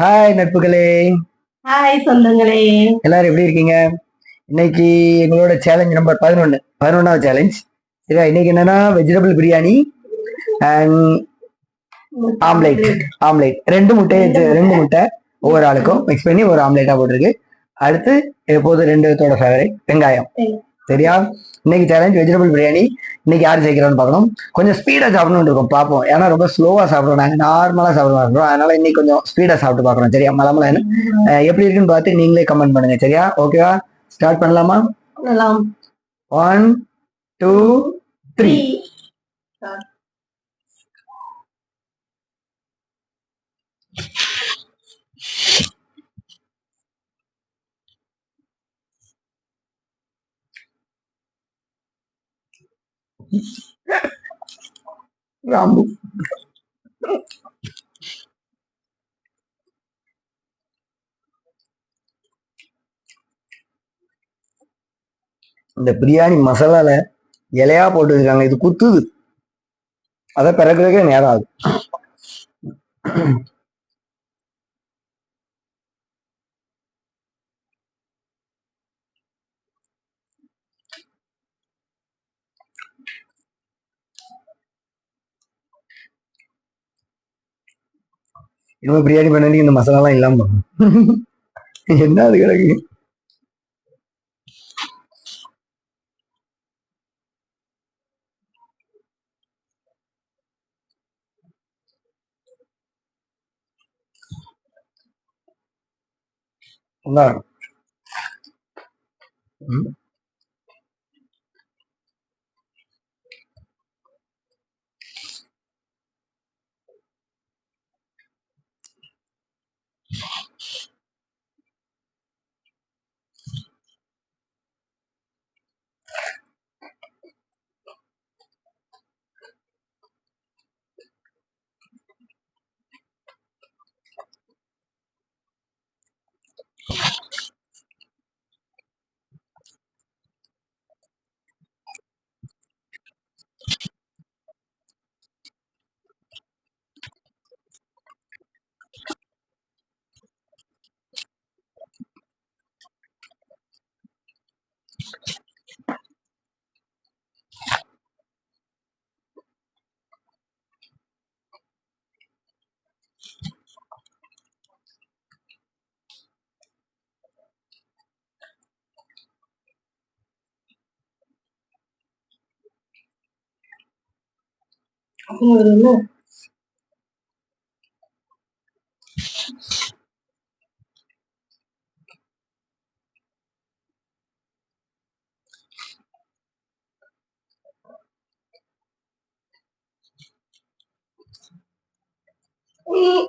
Hi நட்புகளே. Hi சொந்தங்களே எல்லாரும் எப்படி இருக்கீங்க? இன்னைக்கு எங்களோட சேலஞ்ச் நம்பர் பதினொன்று பதினொன்றாவது சேலஞ்ச் சரியா? இன்னைக்கு என்னன்னா vegetable biryani and omelette omelette ரெண்டு முட்டை ரெண்டு முட்டை. ஒவ்வொரு ஆளுக்கும் மிக்ஸ் பண்ணி ஒரு ஆம்லேட்டா போட்டிருக்கு. அடுத்து எப்போதும் ரெண்டு விதத்தோட ஃபேவரட் வெங்காயம். சரியா? இன்னைக்கு சேலஞ்ச் வெஜிடபிள் பிரியாணி இன்னைக்கு யார் ஜெயிக்கிறான்னு பார்க்கணும். கொஞ்சம் ஸ்பீடா சாப்பிடணும்னு இருக்கும் பார்ப்போம். ஏன்னா ரொம்ப ஸ்லோவா சாப்பிடுவோம். நாங்கள் நார்மலா சாப்பிட மாட்டோம் அதனால இன்னைக்கு கொஞ்சம் ஸ்பீடா சாப்பிட்டு பார்க்கறோம் சரியா? மலமலன்னு எப்படி இருக்குன்னு பார்த்து நீங்களே கமெண்ட் பண்ணுங்க சரியா? ஓகேவா ஸ்டார்ட் பண்ணலாமா? பண்ணலாம். ஒன் டூ த்ரீ ராம்பு இந்த பிரியாணி மசாலால இலையா போட்டு வச்சிருக்காங்க இது குத்துது. அதை பிறகு நேரம் ஆகுது. இனிமே பிரியாணி பண்ணி இந்த மசாலாலாம் இல்லாம என்ன அது கிடக்கு நல்லா இருக்கும். この上も Mm.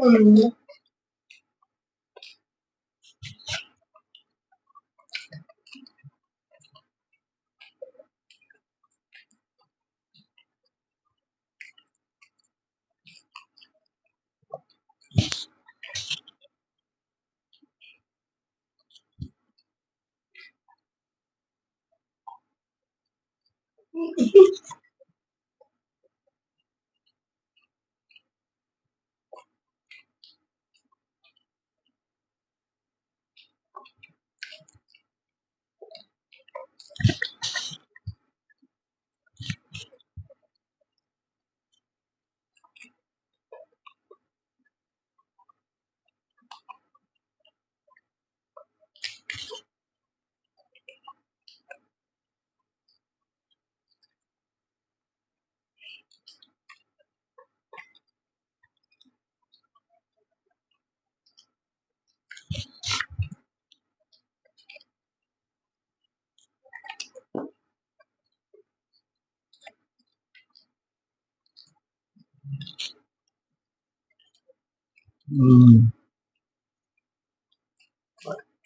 嗯。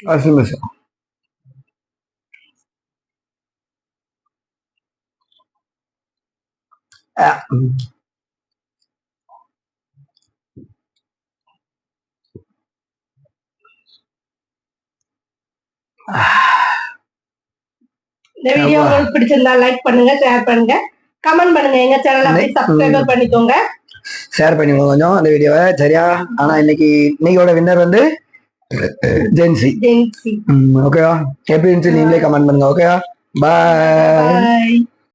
வாஷிங் மிஷின் ஆ, ம். இந்த வீடியோ. உங்களுக்கு பிடிச்சிருந்தா லைக் பண்ணுங்க ஷேர் பண்ணுங்க கமெண்ட் பண்ணுங்க எங்க சேனல். சப்ஸ்கிரைபர் பண்ணிக்கோங்க ஷேர் பண்ணிக்கோங்க கொஞ்சம். அந்த வீடியோவை சரியா? ஆனா இன்னைக்கு இன்னைக்கோட வின்னர் வந்து ஜென்சி ஓகேவா எப்படி இருந்துச்சு? நீங்களே கமெண்ட் பண்ணுங்க ஓகேவா பாய்